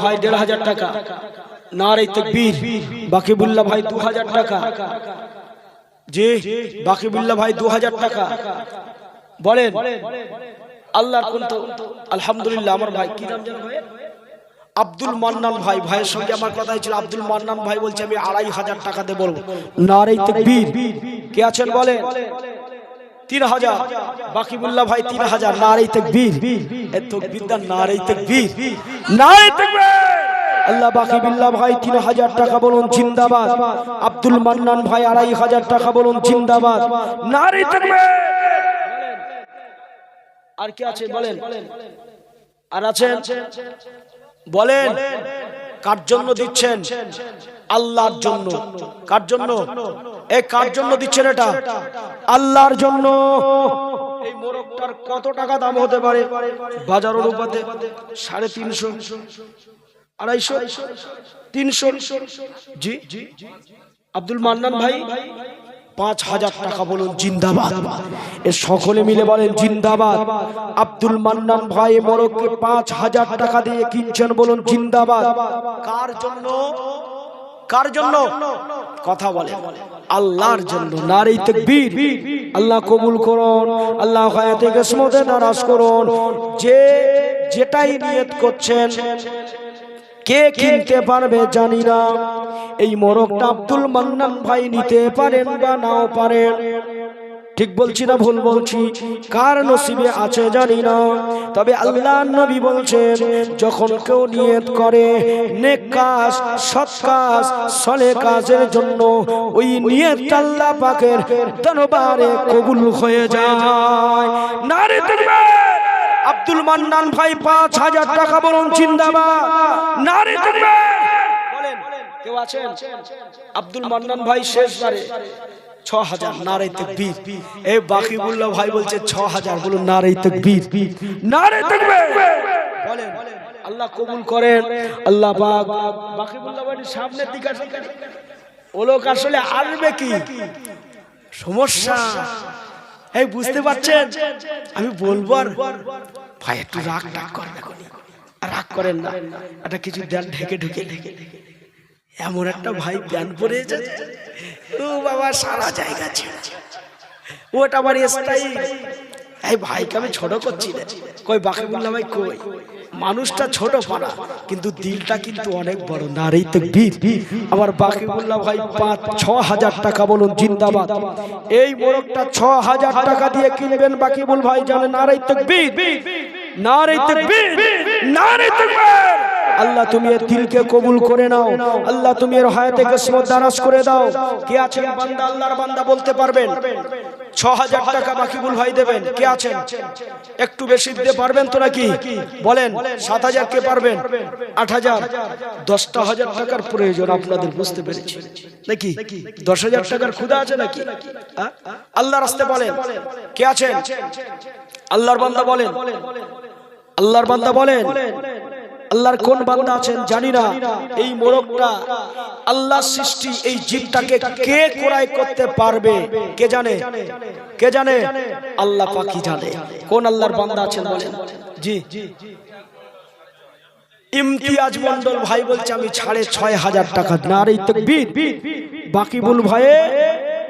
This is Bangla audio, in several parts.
ভাই দেড় হাজার টাকা না নারে তকবীর বাকিবুল্লাহ ভাই দু হাজার টাকা। জি বাকিবুল্লাহ ভাই দু হাজার টাকা। বলেন, আল্লাহর আলহামদুলিল্লাহ, আমার ভাই, কি নাম আব্দুল মান্নান ভাই, ভাইয়ের সঙ্গে আমার কথা হয়েছিল, আব্দুল মান্নান ভাই বলছে, আমি আড়াই হাজার টাকাতে বলব। নারে তকবীর, কে আছেন বলেন? তিন হাজার বাকিবুল্লাহ ভাই তিন হাজার নারে তকবীর। এ তকবীর দা নারে তকবীর। নারে তকবীর! আল্লাহ বাকি বিল্লাহ ভাই তিন হাজার টাকা বলুন, জিন্দাবাদ। আব্দুল মান্নান ভাই আড়াই হাজার টাকা বলুন, জিন্দাবাদ। নারী থাকবে আর কি আছে বলেন? আর আছেন? বলেন, কার জন্য দিচ্ছেন? আল্লাহর জন্য। কার জন্য? এ কার জন্য দিচ্ছেন এটা? আল্লাহর জন্য। এই মোরগটার কত টাকা দাম হতে পারে? বাজার অনুপাতে সাড়ে তিনশো। আড়াইশো? তিনশো? জি? আব্দুল মান্নান ভাই পাঁচ হাজার টাকা বলুন জিন্দাবাদ। এ সকলে মিলে বলেন জিন্দাবাদ। আব্দুল মান্নান ভাই মোরগকে পাঁচ হাজার টাকা দিয়ে কিনছেন বলুন জিন্দাবাদ। কার জন্য? কার জন্য? কথা বলে। আল্লাহর জন্য নারী তকবীর। আল্লাহ কবুল করুন। আল্লাহ হায়াতে কিসমতে নারাজ করুন। যে যেটাই নিয়ত করছেন, কে কিনতে পারবে জানি না। এই মোরগটা আব্দুল মান্নান ভাই নিতে পারেন বা নাও পারেন। ঠিক বলছি না, ভুল বলছি। কার নসিবে আছে জানি না। তবে আল্লাহ নবী বলছেন, যখন কেউ নিয়ত করে, নেক কাজ, সৎ কাজ, সলে কাজের জন্য, ওই নিয়ত আল্লাহ পাকের দরবারে কবুল হয়ে যায়। নারে তাকবীর! আব্দুল মান্নান ভাই, পাঁচ হাজার টাকা বলুন, জিন্দাবাদ। নারে তাকবীর! বলেন, কেউ আছেন? আব্দুল মান্নান ভাই শেষবারে ছ হাজার নারে তকবীর। এই বাকিবুল্লাহ ভাই বলছে ছ হাজার বলুন নারে তকবীর। নারে তকবীর। বলেন আল্লাহ কবুল করেন আল্লাহ পাক বাকিবুল্লাহ ভাই সামনের দিকে ও লোক আসলে আসবে কি? সমস্যা। এই বুঝতে পারছেন? আমি বলব আর ভাই একটু রাগ টাগ করেন রাগ করেন না। একটা কিছু দেন ঢেকে ঢেকে ঢেকে এমন একটা ভাই প্যান পরে এসেছে। ও বাবা সারা জায়গা ছেড়ে। ওটা আমার স্টাইল এই ভাইকে আমি ছোট করছি না। কই বাকি বললাম ভাই কই? মানুষটা ছোট পানা কিন্তু দিলটা কিন্তু অনেক বড়। নারী তো বীর। আমার বাকি বললাম ভাই পাঁচ ছ হাজার টাকা বলুন জিন্দাবাদ। এই মোরগটা ছ হাজার টাকা দিয়ে কিনবেন বাকি বল ভাই জানে নারী তো বীর। নারী তো বীর। নারী তো আল্লাহ তুমি এর দিলকে কবুল করে নাও। আল্লাহ তুমি এর হায়াতে কিসমত দারাজ করে দাও। কে আছেন বান্দা? আল্লাহর বান্দা বলতে পারবেন। ছ হাজার টাকা বাকিবুল ভাই দেবেন। কে আছেন? একটু বেশি দিতে পারবেন তো নাকি? বলেন সাত হাজার কে পারবেন? আট হাজার দশটা হাজার টাকার প্রয়োজন আপনাদের বুঝতে পেরেছি। নাকি? দশ হাজার টাকার ক্ষুদা আছে নাকি? আ? আল্লাহ রাস্তে বলেন, কে আছেন? আল্লাহর বান্দা বলেন। আল্লাহর বান্দা বলেন আল্লাহর কোন বান্দা আছেন জানি না। এই মোরগটা আল্লাহ সৃষ্টি এই জীবটাকে কে ক্রয় করতে পারবে? কে জানে? কে জানে? আল্লাহ পাকি জানে। কোন আল্লাহর বান্দা আছেন বলেন? জি। ইমতিয়াজ মন্ডল ভাই বলছে আমি সাড়ে ছয় হাজার টাকা নারী তকবীর বাকিবুল ভাইয়ে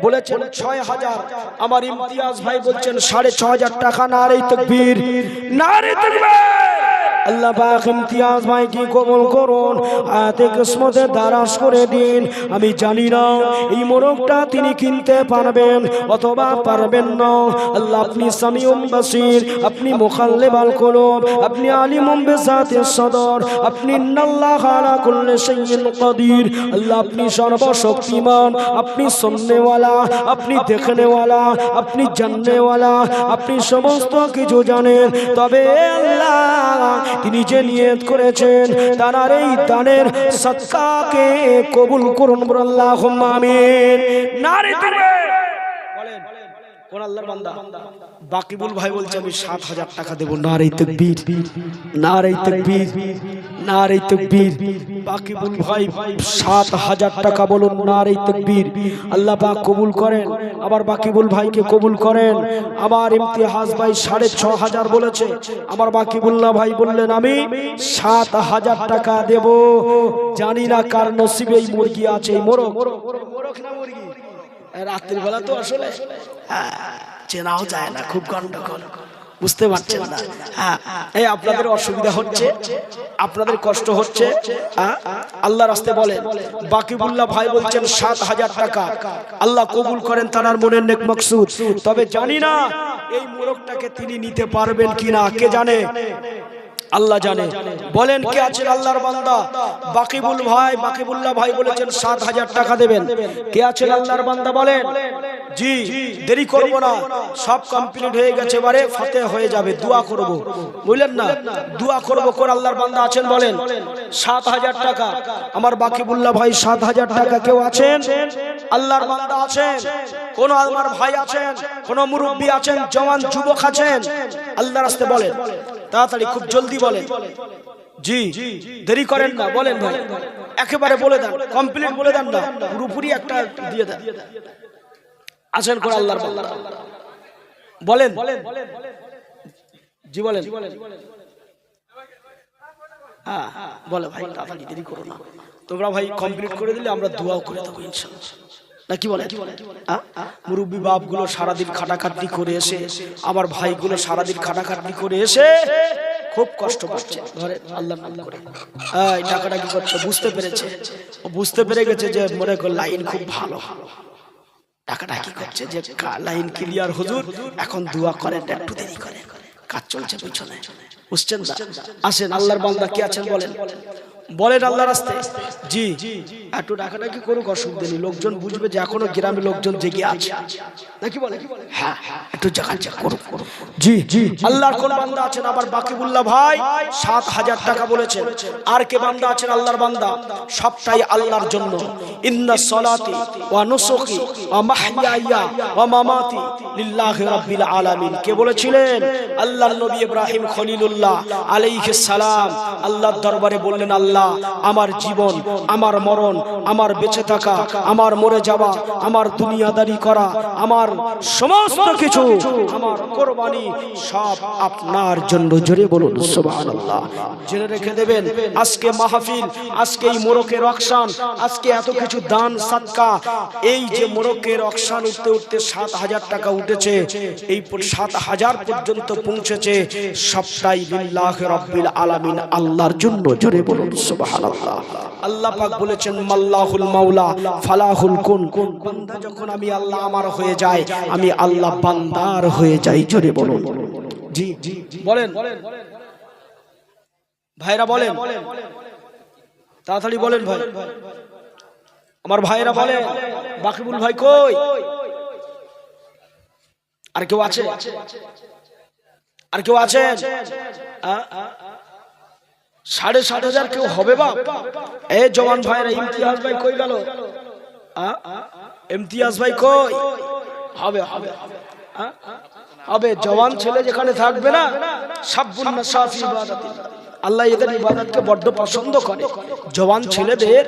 বলেছেন ছয় হাজার। আমার ইমতিয়াজ ভাই বলছেন সাড়ে ছ হাজার টাকা। নারী তকবীর। নারী তকবীর। আল্লাহ পাক ইমতিয়াজ ভাইকে কবুল করুন, আয়াতে কিসমতের দ্বারাস করে দিন। আমি জানি না এই মোরগটা তিনি কিনতে পারবেন অথবা পারবেন না। আল্লাহ, আপনি সামিউম বাসির, আপনি মুখাল্লিব আল কুলুব, আপনি আলিমুম বিজাতিস সদর, আপনি ইন্নাল্লাহ আলা কুল্লি শাইইন কাদির। আল্লাহ, আপনি সর্বশক্তিমান, আপনি শুননেওয়ালা আপনি দেখনেওয়ালা, আপনি জাননেওয়ালা, আপনি সমস্ত কিছু জানেন। তবে তিনি যে নিয়ত করেছেন তার এই দানের সত্তাকে কবুল করুন আল্লাহ আমিন। নারে তুমি! কোন আল্লাহর বান্দা? বাকিবুল ভাই বলছে আমি সাত হাজার টাকা দেবো। না রে তকবীর। না রে তকবীর। না রে তকবীর। বাকিবুল ভাই সাত হাজার টাকা বলুন না রে তকবীর। আল্লাহ পাক কবুল করেন। আবার বাকিবুল ভাইকে কবুল করেন। আমার ইমতিহাজ ভাই সাড়ে ছ হাজার বলেছে। আমার বাকিবুল্লাহ ভাই বললেন আমি সাত হাজার টাকা দেব। জানি না কার নসিবে এই মুরগি আছে মোরগ মোরগ না মুরগি? রাত্রিবেলা তো আসলে হ্যাঁ, চেনাও যায় না খুব গন্ডগোল বুঝতে পারছেন না। হ্যাঁ এই আপনাদের অসুবিধা হচ্ছে আপনাদের কষ্ট হচ্ছে হ্যাঁ? আল্লাহ রাস্তে বলেন বাকিবুল্লাহ ভাই বলছেন সাত হাজার টাকা। আল্লাহ কবুল করেন তার মনের নেক মকসুদ। তবে জানি না এই মোরগটাকে তিনি নিতে পারবেন কিনা কে জানে? আল্লাহ জানে। বলেন, কে আছেন আল্লাহর বান্দা? বাকিবুল ভাই, বাকিবুল্লাহ ভাই বলেছেন, সাত হাজার টাকা দেবেন। কে আছেন আল্লাহর বান্দা? বলেন, জি, দেরি করব না। সব কমপ্লিট হয়ে গেছে এবারে ফতে হয়ে যাবে, দোয়া করব। বুঝলেন না? দোয়া করব কোন আল্লাহর বান্দা আছেন, বলেন, সাত হাজার টাকা। আমার বাকিবুল্লাহ ভাই, সাত হাজার টাকা কেউ আছেন? আল্লাহর বান্দা আছেন? কোন আমার ভাই আছেন? কোন মুরব্বী আছেন? জওয়ান যুবক আছেন? আল্লাহ রাস্তে বলেন। তাড়াতাড়ি খুব জলদি বলেন। জি, দেরি করেন না, বলেন ভাই। একেবারে বলে দেন কমপ্লিট বলে দেন না, পুরোপুরি একটা দিয়ে দেন। আছেন কোন আল্লাহর বলেন। জি, বলেন। হ্যাঁ বলে ভাই, তাড়াতাড়ি দেরি করো না। তোমরা ভাই কমপ্লিট করে দিলে আমরা দোয়াও করে দেবো, ইনশাআল্লাহ। নাকি বলে? মুরব্বী বাপগুলো সারাদিন খাটাখাটনি করে এসে আমার ভাইগুলো সারাদিন খাটাখাটনি করে এসে খুব কষ্ট পাচ্ছে। ঘরে আল্লাহ করে। টাকাটা কি করছে? বুঝতে পেরেছে? বুঝতে পেরে গেছে যে মনে কর লাইন খুব ভালো। টাকাটা কি করছে? যে লাইন ক্লিয়ার হুজুর, এখন দোয়া করেন একটু দেরি করে। কাজ চলছে পিছনে। বুঝছেন আসেন, আল্লাহর বান্দা কি আছেন বলেন? বলেন আল্লাহ রাস্তে জি। একটু ডাকাডাকি করুক অসুবিধা নেই। লোকজন বুঝবে যে এখনও গ্রামে লোকজন জেগে আছে। নাকি বলে হ্যাঁ একটু জায়গা জায়গা করুক জি জি আল্লাহর কোন বান্দা আছেন? আবার বাকিবুল্লাহ ভাই সাত হাজার টাকা বলেছেন। আর কে বান্দা আছেন? আল্লাহর বান্দা। সবটাই আল্লাহর জন্য। ইন্না সলাতি ওয়া নুসুকি ওয়া মাহইয়ায়া ওয়া মামাতি লিল্লাহি রাব্বিল আলামিন। কে বলেছিলেন? আল্লাহর নবী ইব্রাহিম খলিলুল্লাহ আলাইহিস সালাম। আল্লাহর দরবারে বললেন আল্লাহ আমার জীবন, আমার মরণ, আমার বেঁচে থাকা, আমার মরে যাওয়া, আমার দুনিয়াদারি করা, আমার সমস্ত কিছু, আমার কোরবানি সব আপনার জন্য। জোরে বলুন, সুবহানাল্লাহ। জেনে রেখে দেবেন, আজকে মাহফিল, আজকে এই মোরকের অকশান আজকে এত কিছু দান, সাদকা। এই যে মোরকের অকশান উঠতে উঠতে সাত হাজার টাকা উঠেছে, এই সাত হাজার পর্যন্ত পৌঁছেছে, সবটাই লিল্লাহ রব্বিল আলামিন আল্লাহর জন্য। জোরে বলুন সুবহানাল্লাহ। আল্লাহ পাক বলেছেন, মাল্লাহুল মাওলা, ফালাহুল কুন। বান্দা যখন আমি আল্লাহ আমার হয়ে যায়, আমি আল্লাহ বান্দার হয়ে যাই, জোরে বলুন। জি বলেন। ভাইরা বলেন। তাড়াতাড়ি বলেন ভাই। আমার ভাইরা বলেন, বাকিবুল ভাই কই? আর কেউ আছে? আর কেউ আছেন? আ? সাড়ে সাত হাজার কেউ হবে বাপ। এ জওয়ান ভাইরা ইমতিয়াজ ভাই কই গেল? ইমতিয়াজ ভাই কই? হবে হবে। হবে, জওয়ান ছেলে যেখানে থাকবে না, সাব্বুন সাফি ইবাদাতিল্লাহ আল্লাহ এদের ইবাদতকে বড্ড পছন্দ করে। জওয়ান ছেলেদের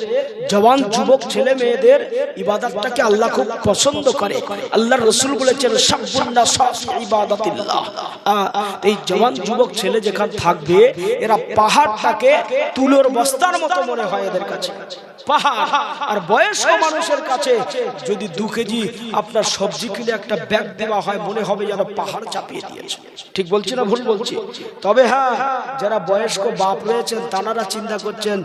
জওয়ান যুবক ছেলে মেয়েদের ইবাদতটাকে আল্লাহ খুব পছন্দ করে। আল্লাহ রসুল বলেছেন সাবুন্না আহ, এই জওয়ান যুবক ছেলে যেখানে থাকবে এরা পাহাড়টাকে তুলোর বস্তার মতো মনে হয় এদের কাছে। পাহাড়। আর বয়স্ক মানুষের কাছে যদি দু কেজি আপনার সবজি কিনে একটা ব্যাগ দেওয়া হয়, মনে হবে যেন পাহাড় চাপিয়ে দিয়েছে। ঠিক বলছি না ভুল বলছি? তবে হ্যাঁ যারা বয়স্ক বাপ রয়েছেন চিন্তা করছেন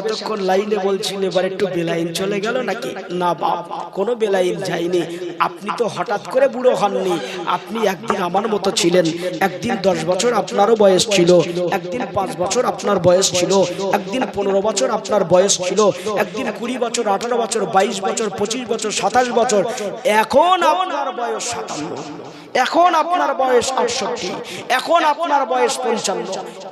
এতক্ষণ লাইনে বলছেন, এবার একটু বেলাইন চলে গেল নাকি? না বাপ, কোনো বেলাইন যায়নি। আপনি তো হঠাৎ করে বুড়ো হননি। আপনি একদিন আমার মতো ছিলেন। একদিন দশ বছর আপনারও বয়স ছিল। একদিন পাঁচ বছর আপনার বয়স ছিল। একদিন পনেরো বছর আপনার বয়স ছিল। একদিন কুড়ি বছর, আঠারো বছর, বাইশ বছর, পঁচিশ বছর, সাতাশ বছর। এখন আপনার বয়স সাতান্ন। এখন আপনার বয়স আটষট্টি। এখন আপনার বয়স পঞ্চান্ন।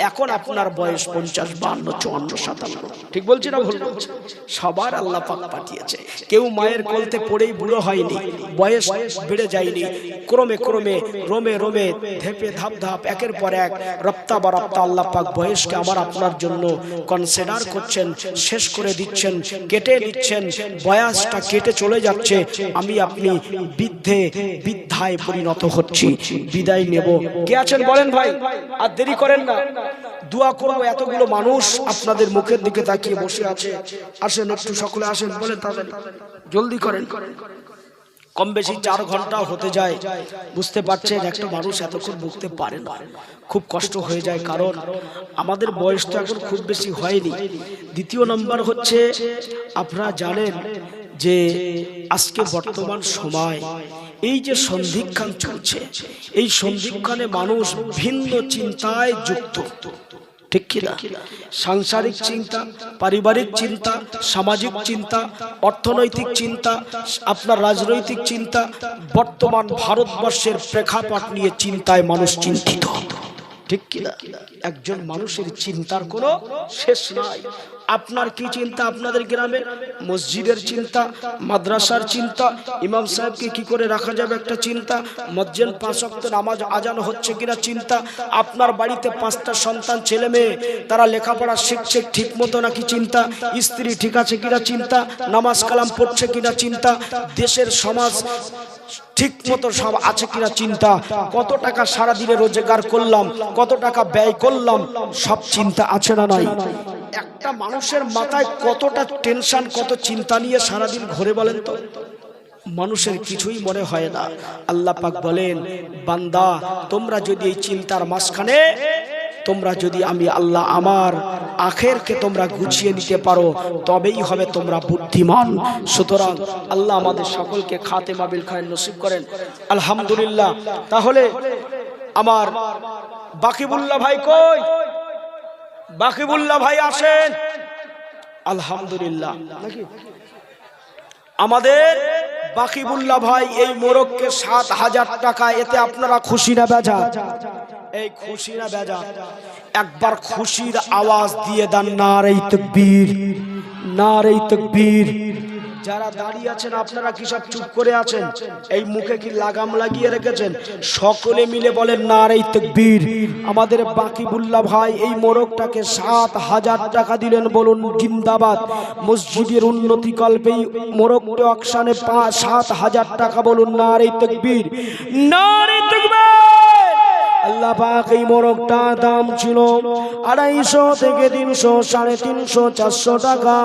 এখন আপনার বয়স পঞ্চাশ বান্ন চুয়ান্ন সাতান্ন। ঠিক বলছি না ভুল? বলছি? সবার আল্লাহ পাক পাঠিয়েছে। কেউ মায়ের কোলতে পড়েই বুড়ো হয়নি বয়স বেড়ে যায়নি। ক্রমে ক্রমে রোমে রোমে ধেপে ধাপ ধাপ একের পর এক রপ্তা বা রপ্তা আল্লাহ পাক বয়সকে আমার আপনার জন্য কনসিডার করছেন শেষ করে দিচ্ছেন কেটে নিচ্ছেন বয়সটা কেটে চলে যাচ্ছে। আমি আপনি বৃদ্ধে বৃদ্ধায় পরিণত হচ্ছি, বিদায় নেব। কে আছেন বলেন ভাই? আর দেরি করেন না। দোয়া করব এতগুলো মানুষ আপনাদের মুখের দিকে তাকিয়ে বসে আছে। আসেন, একটু সকলে আসেন বলেন তাদের জলদি করেন। কম বেশি চার ঘণ্টা হতে যায়। বুঝতে পারছেন, একটা মানুষ এতক্ষণ বুঝতে পারে না। খুব কষ্ট হয়ে যায়, কারণ আমাদের বয়স তো এখন খুব বেশি হয়নি। দ্বিতীয় নম্বর হচ্ছে, আপনারা জানেন যে আজকে বর্তমান সময় এই যে সন্ধিক্ষণ চলছে, এই সন্ধিক্ষণে মানুষ ভিন্ন চিন্তায় যুক্ত। ঠিক কিনা সাংসারিক চিন্তা, পারিবারিক চিন্তা, সামাজিক চিন্তা, অর্থনৈতিক চিন্তা, আপনার রাজনৈতিক চিন্তা, বর্তমান ভারতবর্ষের প্রেক্ষাপট নিয়ে চিন্তায় মানুষ চিন্তিত। ঠিক কিনা একজন মানুষের চিন্তার কোনো শেষ নাই। আপনার কি চিন্তা? আপনাদের গ্রামে মসজিদের চিন্তা, মাদ্রাসার চিন্তা, ইমাম সাহেবকে কি করে রাখা যাবে একটা চিন্তা? মসজিদ পাঁচ ওয়াক্ত নামাজ আজান হচ্ছে কিনা চিন্তা? আপনার বাড়িতে পাঁচটা সন্তান ছেলে মেয়ে, তারা লেখাপড়া শিখছে ঠিক মতো নাকি চিন্তা? স্ত্রী ঠিক আছে কিনা চিন্তা? নামাজ কালাম পড়ছে কিনা চিন্তা? দেশের সমাজ ঠিক মতো সব আছে কিনা চিন্তা। কত টাকা সারা দিনে রোজগার করলাম, কত টাকা ব্যয় করলাম, সব চিন্তা আছে না নাই? একটা মানুষের মাথায় কতটা টেনশন, কত চিন্তা নিয়ে সারাদিন ঘুরে বলেন তো? মানুষের কিছুই মনে হয় না। আল্লাহ পাক বলেন, বান্দা, তোমরা যদি এই চিন্তার মাঝখানে তোমরা যদি আমি আল্লাহ আমার আখেরকে তোমরা গুছিয়ে নিতে পারো, তবেই হবে তোমরা বুদ্ধিমান। সুতরাং আল্লাহ আমাদের সকলকে খাতে মাবিল খায় নসিব করেন। আলহামদুলিল্লাহ। তাহলে আমার বাকিবুল্লাহ ভাই কই? বাকিবুল্লাহ ভাই আসেন। আলহামদুলিল্লাহ। আমাদের বাকিবুল্লাহ ভাই এই মোরগকে সাত হাজার টাকা, এতে আপনারা খুশি না বেজা এই খুশি না বেজা। একবার খুশির আওয়াজ দিয়ে দেন নারে তকবীর। নারে তকবীর। যারা দাঁড়িয়ে আছেন, আপনারা কি সব চুপ করে আছেন? এই মুখে কি লাগাম লাগিয়ে রেখেছেন? সকলে মিলে বলেন নারে তকবীর। আমাদের বাকিবুল্লাহ ভাই এই মোরগটাকে সাত হাজার টাকা দিলেন বলুন জিন্দাবাদ। মসজিদের উন্নতি কল্পেই মোরগটি অকশানে সাত হাজার টাকা বলুন নারে তকবীর। নারে তকবীর! আল্লাহ পাক এই মোরগটার দাম ছিল আড়াইশো থেকে তিনশো, সাড়ে তিনশো, চারশো টাকা।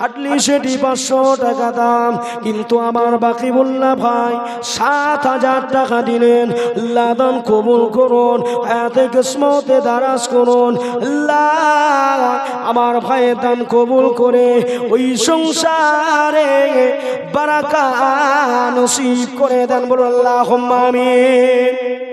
হাটলি সেটি পাঁচশো টাকা দাম। কিন্তু আমার বাকি বললা ভাই, সাত হাজার টাকা দিলেন। আল্লাহ দান কবুল করুন, হায়াতে কিসমতে দারাজ করুন। আল্লাহ আমার ভাইয়ের দান কবুল করে ওই সংসারে বারাকা নসিব করে দেন বলুন আমিন।